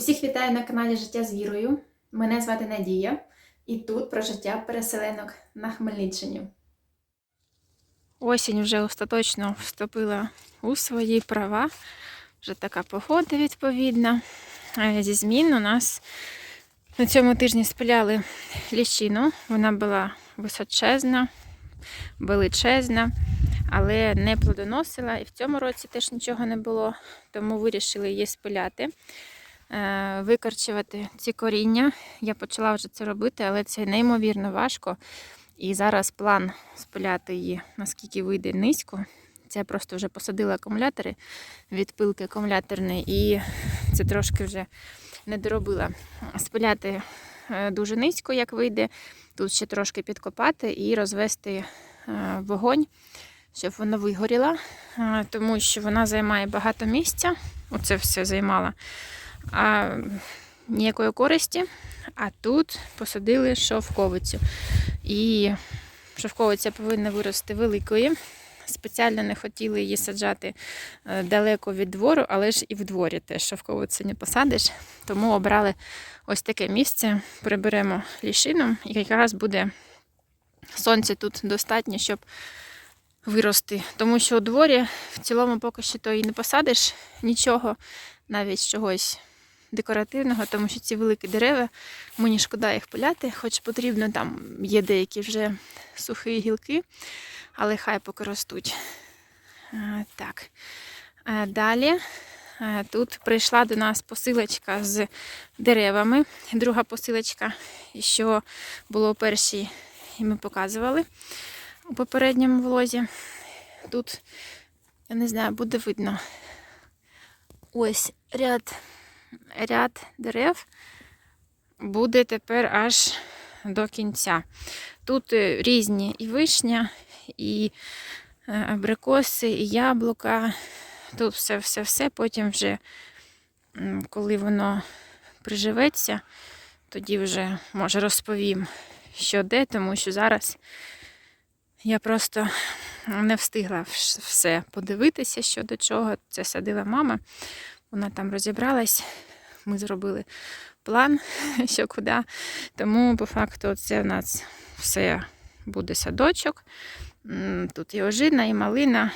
Усіх вітаю на каналі Життя з вірою. Мене звати Надія, і тут про життя переселенок на Хмельниччині. Осінь вже остаточно вступила у свої права. Вже така погода відповідна. Зі змін у нас на цьому тижні спиляли ліщину. Вона була височезна, величезна, але не плодоносила. І в цьому році теж нічого не було, тому вирішили її спиляти викорчувати ці коріння. Я почала вже це робити, але це неймовірно важко. І зараз план спиляти її, наскільки вийде низько. Це просто вже посадила акумулятори від пилки акумуляторної, і це трошки вже не доробила. Спиляти е, дуже низько, як вийде. Тут ще трошки підкопати і розвести е, вогонь, щоб вона вигоріла, е, тому що вона займає багато місця. Оце все займала а ніякої користі. А тут посадили шовковицю. І шовковиця повинна вирости великою. Спеціально не хотіли її саджати е, далеко від двору, але ж і в дворі теж шовковицю не посадиш. Тому обрали ось таке місце, приберемо лішину, і якраз буде сонця тут достатньо, щоб вирости. Тому що у дворі в цілому поки що то і не посадиш нічого, навіть чогось декоративного, тому що ці великі дерева, мені шкода їх пиляти, хоч потрібно, там є деякі вже сухі гілки, але хай поки ростуть. Так. Далі тут прийшла до нас посилочка з деревами. Друга посилочка, що було першій, і ми показували у попередньому влозі. Тут, я не знаю, буде видно. Ось ряд ряд дерев буде тепер аж до кінця. Тут е, різні і вишня, і е, абрикоси, і яблука. Тут все-все-все. Потім вже, коли воно приживеться, тоді вже, може, розповім, що де, тому що зараз я просто не встигла все подивитися, що до чого. Це садила мама. Вона там розібралась. Ми зробили план, що куди. Тому, по факту, це в нас все буде садочок. Тут і ожина, і малина,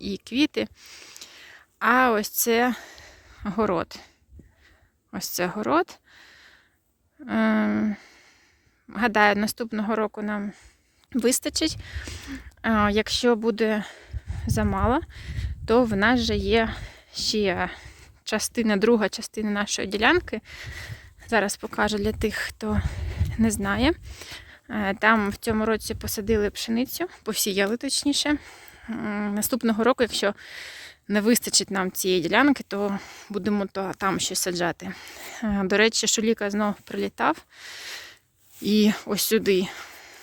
і квіти. А ось це город. Ось це город. Ем, Гадаю, наступного року нам вистачить. Якщо буде замало, то в нас же є ще частина, друга частина нашої ділянки. Зараз покажу для тих, хто не знає. Е, Там в цьому році посадили пшеницю, посіяли точніше. Наступного року, якщо не вистачить нам цієї ділянки, то будемо то там щось саджати. Е, До речі, Шуліка знов прилітав і ось сюди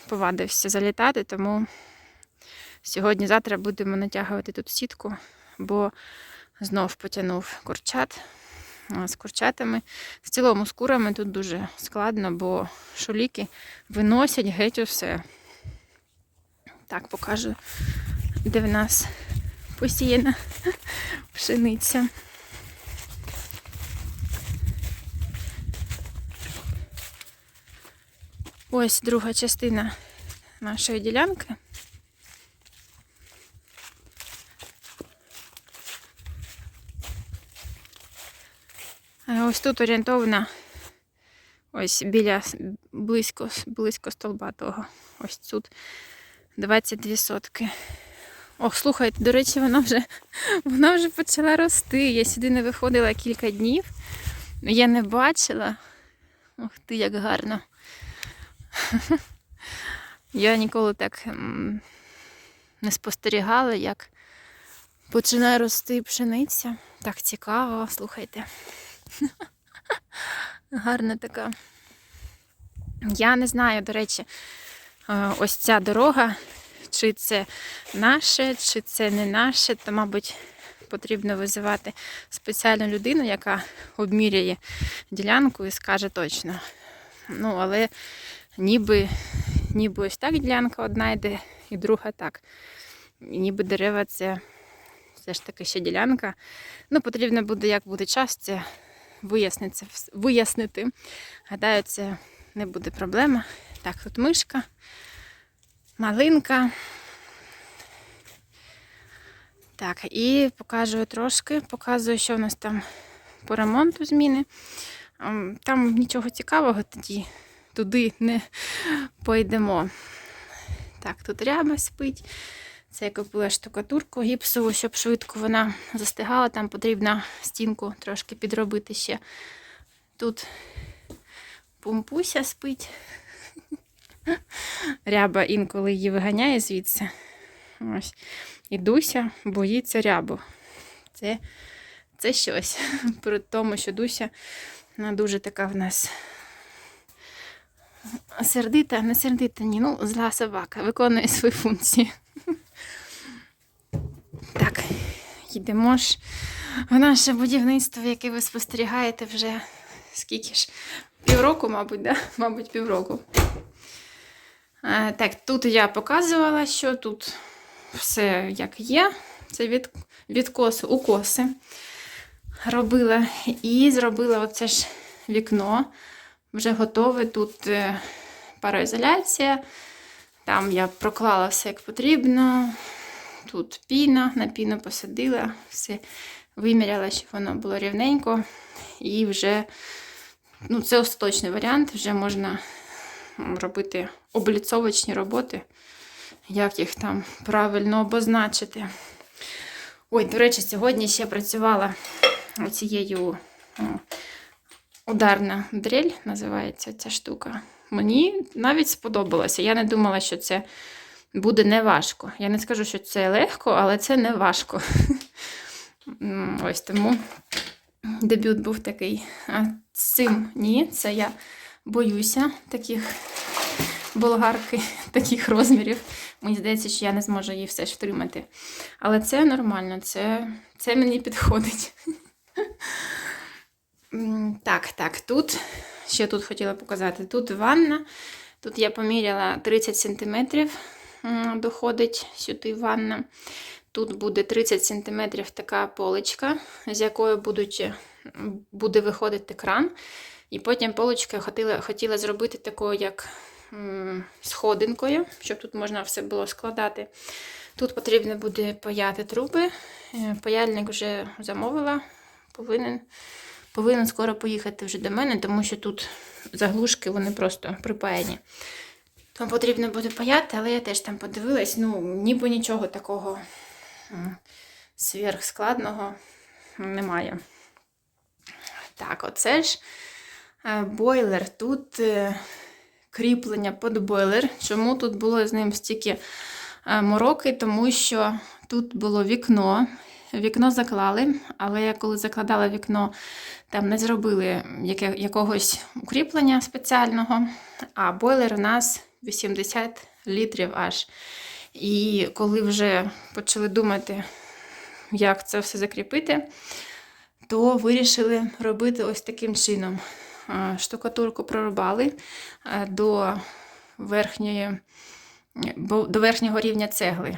повадився залітати, тому сьогодні-завтра будемо натягувати тут сітку, бо знов потягнув курчат з курчатами. В цілому з курами тут дуже складно, бо шуліки виносять геть усе. Так, покажу, де в нас посіяна пшениця. Ось друга частина нашої ділянки. Е, Ось тут орієнтована ось біля близько, близько столба того. Ось тут 22 сотки. Ох, слухайте, до речі, вона вже, вона вже почала рости. Я сюди не виходила кілька днів. Я не бачила. Ух ти, як гарно. Я ніколи так не спостерігала, як починає рости пшениця. Так цікаво, слухайте. Гарна така. Я не знаю, до речі, е, ось ця дорога, чи це наше, чи це не наше, то, мабуть, потрібно визивати спеціальну людину, яка обміряє ділянку і скаже точно. Ну, але ніби, ніби ось так ділянка одна йде, і друга так. І ніби дерева це все ж таки ще ділянка. Ну, потрібно буде, як буде час, це вияснити, вияснити. Гадаю, це не буде проблема. Так, тут мишка, малинка. Так, і покажу трошки, показую, що в нас там по ремонту зміни. Ем, Там нічого цікавого тоді туди не пойдемо. Так, тут ряба спить. Це я купила штукатурку гіпсову, щоб швидко вона застигала. Там потрібно стінку трошки підробити ще. Тут пумпуся спить. Ряба інколи її виганяє звідси. Ось. І Дуся боїться рябу. Це, це щось. При тому, що Дуся вона дуже така в нас сердита, не сердита, ні, ну, зла собака, виконує свої функції. Так, йдемо ж в наше будівництво, яке ви спостерігаєте вже скільки ж? Півроку, мабуть, да? Мабуть, півроку. Е, Так, тут я показувала, що тут все як є. Це від, відкоси, укоси робила. І зробила оце ж вікно. Вже готове. Тут е, пароізоляція. Там я проклала все як потрібно. Тут піна, на піну посадила, все виміряла, щоб воно було рівненько. І вже ну, це остаточний варіант, вже можна робити обліцовочні роботи, як їх там правильно обозначити. Ой, до речі, сьогодні ще працювала цією ударна дрель, називається ця штука. Мені навіть сподобалося. Я не думала, що це буде не важко. Я не скажу, що це легко, але це не важко. Ось тому дебют був такий. А цим ні, це я боюся таких болгарки, таких розмірів. Мені здається, що я не зможу її все ж втримати. Але це нормально, це, це мені підходить. Так, так, тут ще тут хотіла показати. Тут ванна. Тут я поміряла 30 см доходить сюди ванна. Тут буде 30 см така поличка, з якої будуть, буде виходити кран. І потім поличка хотіла, хотіла зробити такою, як сходинкою, щоб тут можна все було складати. Тут потрібно буде паяти труби. Е, Паяльник вже замовила, повинен, повинен скоро поїхати вже до мене, тому що тут заглушки вони просто припаяні. Тому потрібно буде паяти, але я теж там подивилась, ну, ніби нічого такого сверхскладного немає. Так, оце ж е, бойлер. Тут е, кріплення під бойлер. Чому тут було з ним стільки е, мороки? Тому що тут було вікно. Вікно заклали, але коли закладала вікно, там не зробили яке, якогось укріплення спеціального, а бойлер у нас 80 літрів аж. І коли вже почали думати, як це все закріпити, то вирішили робити ось таким чином. Штукатурку прорубали е, до верхньої, до верхнього рівня цегли,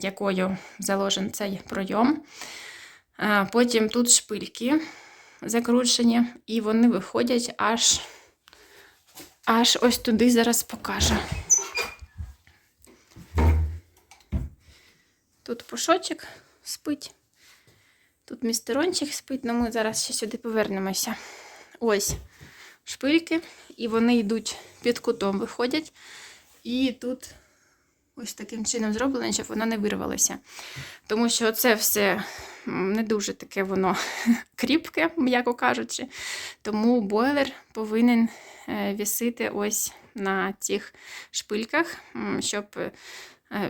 якою заложен цей пройом. Е, Потім тут шпильки закручені, і вони виходять аж, аж ось туди зараз покажу. Тут пушочок спить. Тут містерончик спить, але ми зараз ще сюди повернемося. Ось шпильки, і вони йдуть під кутом, виходять. І тут ось таким чином зроблено, щоб воно не вирвалося. Тому що це все не дуже таке воно кріпке, м'яко кажучи. Тому бойлер повинен е, вісити ось на цих шпильках, щоб е,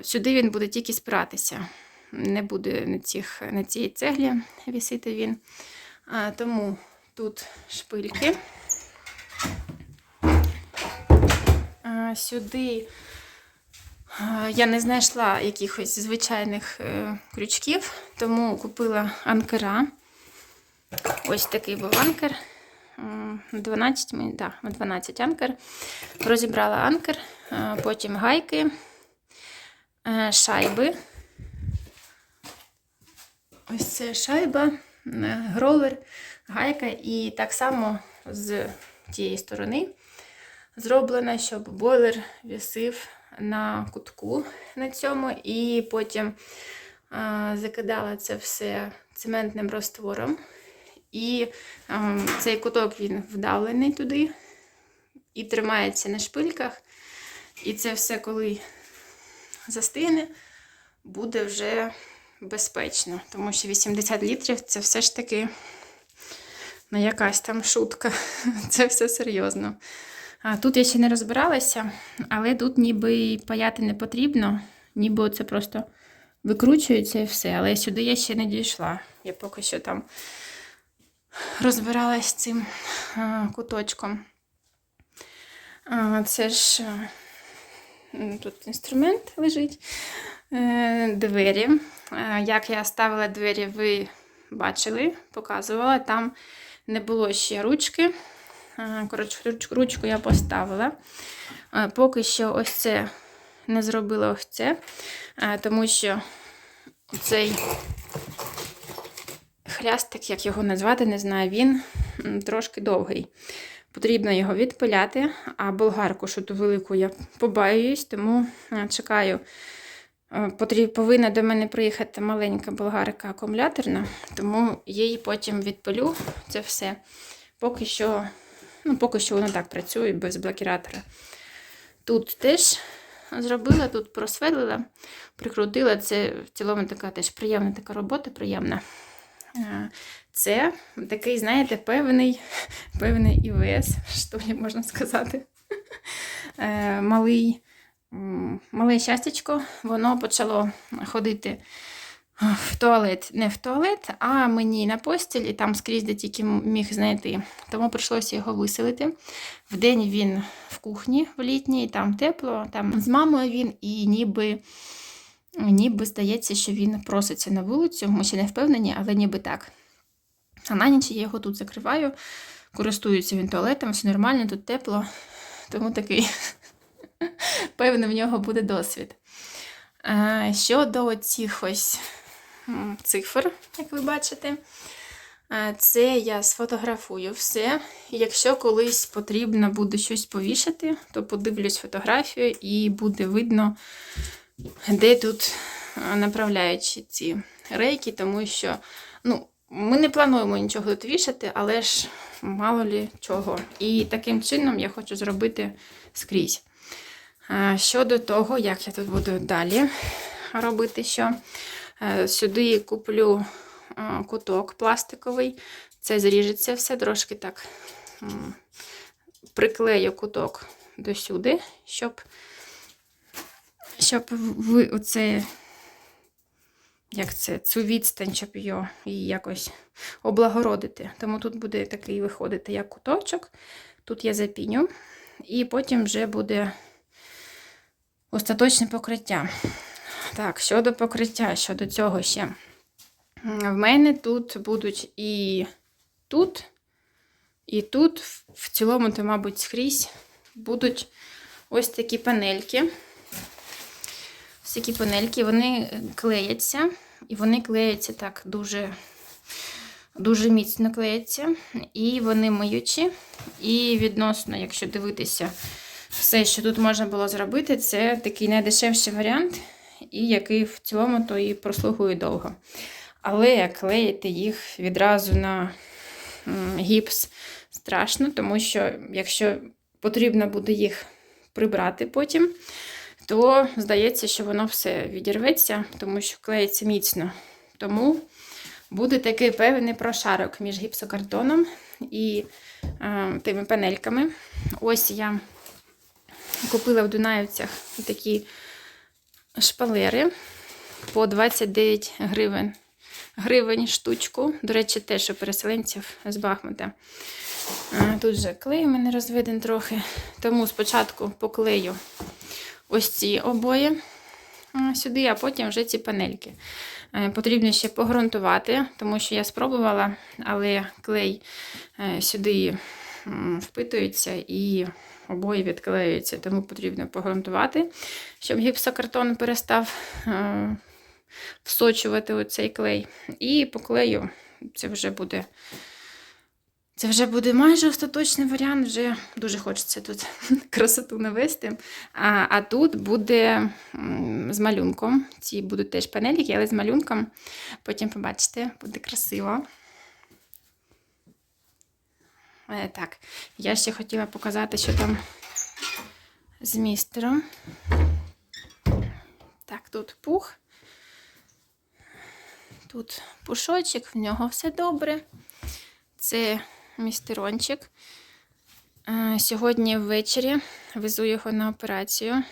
сюди він буде тільки спиратися. Не буде на, цих, на цій цеглі вісити він. Тому тут шпильки. Сюди я не знайшла якихось звичайних е, крючків, тому купила анкера. Ось такий був анкер. 12, ми- да, 12 анкер. Розібрала анкер, потім гайки, е, шайби. Ось це шайба, е, гровер. гайка. І так само з тієї сторони зроблено, щоб бойлер вісив на кутку на цьому, і потім закидала це все цементним раствором. І цей куток він вдавлений туди і тримається на шпильках. І це все, коли застигне, буде вже безпечно. Тому що 80 літрів це все ж таки не якась там шутка. Це все серйозно. А тут я ще не розбиралася, але тут ніби паяти не потрібно, ніби це просто викручується і все. Але сюди я ще не дійшла. Я поки що там розбиралась цим куточком. Це ж тут інструмент лежить. Е, Двері. Як я ставила двері, ви бачили, показувала. Там не було ще ручки. Коротше, руч- ручку я поставила. Е, Поки що ось це не зробила ось це, е, тому що цей хлястик, як його назвати, не знаю, він трошки довгий. Потрібно його відпиляти, а болгарку, що ту велику, я побаююсь, тому е, чекаю. Повинна до мене приїхати маленька болгарка акумуляторна, тому її потім відпилю це все. Поки що, ну, поки що воно так працює без блокіратора. Тут теж зробила, тут просверлила, прикрутила. Це в цілому така теж приємна така робота, приємна. Це такий, знаєте, певний, певний ІВС, що ли можна сказати. Е, Малий, мале щастячко, воно почало ходити в туалет, не в туалет, а мені на постіль, і там скрізь де тільки міг знайти. Тому прийшлося його виселити. Вдень він в кухні в літній, там тепло, там з мамою він, і ніби, ніби здається, що він проситься на вулицю. Ми ще не впевнені, але ніби так. А на ніч я його тут закриваю, користується він туалетом, все нормально, тут тепло, тому такий певно в нього буде досвід. Е, Щодо цих ось цифр, як ви бачите, е, це я сфотографую все. Якщо колись потрібно буде щось повішати, то подивлюсь фотографію і буде видно, де тут е, направляючи ці рейки, тому що ну, ми не плануємо нічого тут вішати, але ж мало лі чого. І таким чином я хочу зробити скрізь. Е, Щодо того, як я тут буду далі робити що. Е, Сюди куплю е, куток пластиковий. Це зріжеться все трошки так. Приклею куток до сюди, щоб, щоб ви оце, як це, цю відстань, щоб його її якось облагородити. Тому тут буде такий виходити як куточок. Тут я запіню, і потім вже буде остаточне покриття. Так, щодо покриття, щодо цього ще. В мене тут будуть і тут, і тут, в- цілому, то, мабуть, скрізь будуть ось такі панельки. Ось такі панельки, вони клеяться, і вони клеяться так дуже, дуже міцно клеяться. І вони миючі. І відносно, якщо дивитися, все, що тут можна було зробити, це такий найдешевший варіант, і який в цілому то і прослугує довго. Але клеїти їх відразу на гіпс страшно, тому що якщо потрібно буде їх прибрати потім, то здається, що воно все відірветься, тому що клеїться міцно. Тому буде такий певний прошарок між гіпсокартоном і е, тими панельками. Ось я купила в Дунаївцях такі шпалери по 29 гривень. Гривень штучку. До речі, теж у переселенців з Бахмута. Тут же клей у мене розведен трохи. Тому спочатку поклею ось ці обої сюди, а потім вже ці панельки. Е, Потрібно ще погрунтувати, тому що я спробувала, але клей е, сюди впитується і обої відклеюються, тому потрібно погрунтувати, щоб гіпсокартон перестав е, всочувати оцей клей. І поклею, це вже буде Це вже буде майже остаточний варіант, вже дуже хочеться тут красоту навести. А, а тут буде з малюнком. Ці будуть теж панеліки, але з малюнком. Потім побачите, буде красиво. Е, Так, я ще хотіла показати, що там з містером. Так, тут пух. Тут пушочок, в нього все добре. Це містерончик. Е, Сьогодні ввечері везу його на операцію.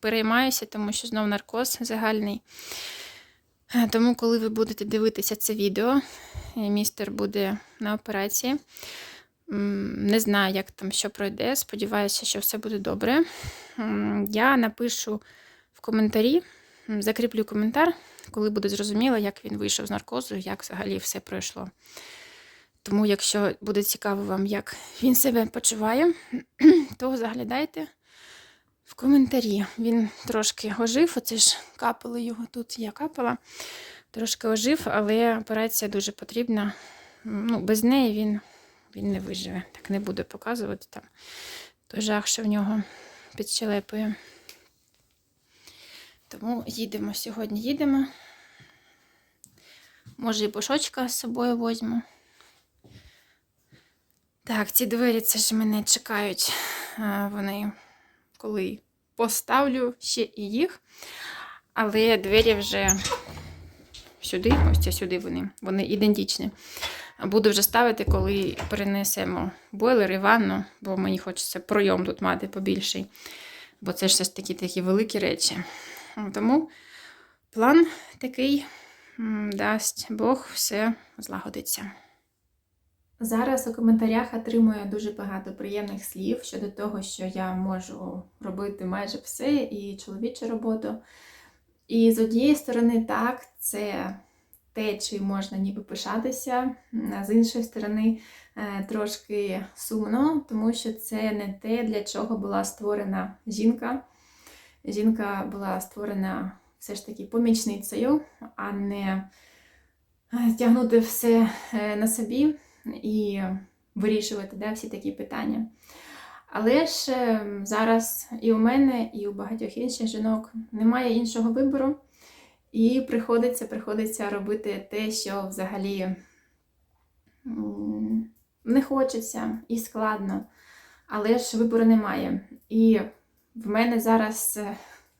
Переймаюся, тому що знов наркоз загальний. Е, Тому, коли ви будете дивитися це відео, містер буде на операції. Не знаю, як там що пройде. Сподіваюся, що все буде добре. Я напишу в коментарі, закріплю коментар, коли буде зрозуміло, як він вийшов з наркозу, як взагалі все пройшло. Тому, якщо буде цікаво вам, як він себе почуває, то заглядайте в коментарі. Він трошки ожив, оце ж капали його тут, я капала. Трошки ожив, але операція дуже потрібна. Ну, без неї він, він не виживе. Так не буду показувати там той жах, що в нього під щелепою. Тому їдемо сьогодні, їдемо. Може, і пошочка з собою возьму. Так, ці двері це ж мене чекають. Вони коли поставлю ще і їх. Але двері вже сюди, ось це сюди вони, вони ідентичні. Буду вже ставити, коли перенесемо бойлер і ванну, бо мені хочеться пройом тут мати побільший. Бо це ж все ж таки такі великі речі. Тому план такий дасть Бог, все злагодиться. Зараз у коментарях отримую дуже багато приємних слів щодо того, що я можу робити майже все і чоловічу роботу. І з однієї сторони, так, це те, чим можна ніби пишатися, а з іншої сторони, е, трошки сумно, тому що це не те, для чого була створена жінка. Жінка була створена все ж таки помічницею, а не е, тягнути все е, на собі і вирішувати да, всі такі питання. Але ж е, зараз і у мене, і у багатьох інших жінок немає іншого вибору, і приходиться, приходиться робити те, що взагалі не хочеться і складно, але ж вибору немає. І в мене зараз е,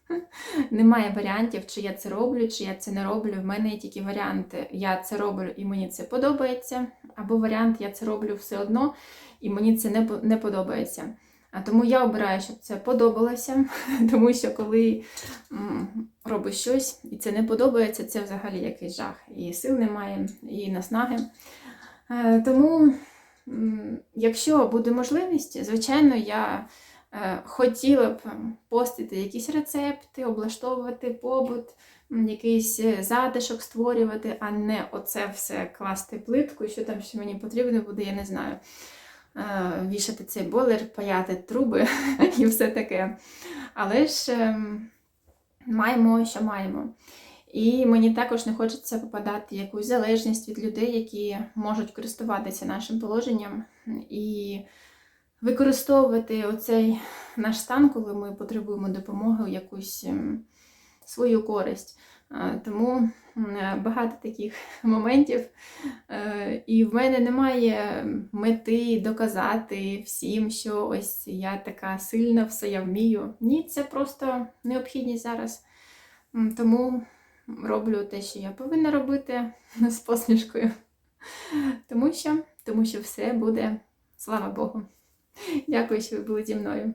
немає варіантів, чи я це роблю, чи я це не роблю. В мене є тільки варіанти, я це роблю і мені це подобається, або варіант, я це роблю все одно, і мені це не подобається. Тому я обираю, щоб це подобалося, тому що коли робиш щось і це не подобається, це взагалі якийсь жах. І сил немає, і наснаги. Е, Тому, якщо буде можливість, звичайно, я е, хотіла б постити якісь рецепти, облаштовувати побут, якийсь е, затишок створювати, а не оце все класти плитку, що там ще мені потрібно буде, я не знаю. Е, Вішати цей бойлер, паяти труби і все таке. Але ж ем, маємо, що маємо. І мені також не хочеться попадати в якусь залежність від людей, які можуть користуватися нашим положенням і використовувати оцей наш стан, коли ми потребуємо допомоги якусь ем, свою користь. Е, Тому е, багато таких моментів. Е, І в мене немає мети доказати всім, що ось я така сильна, все я вмію. Ні, це просто необхідність зараз. Тому роблю те, що я повинна робити з посмішкою. Тому що, тому що все буде, слава Богу. Дякую, що ви були зі мною.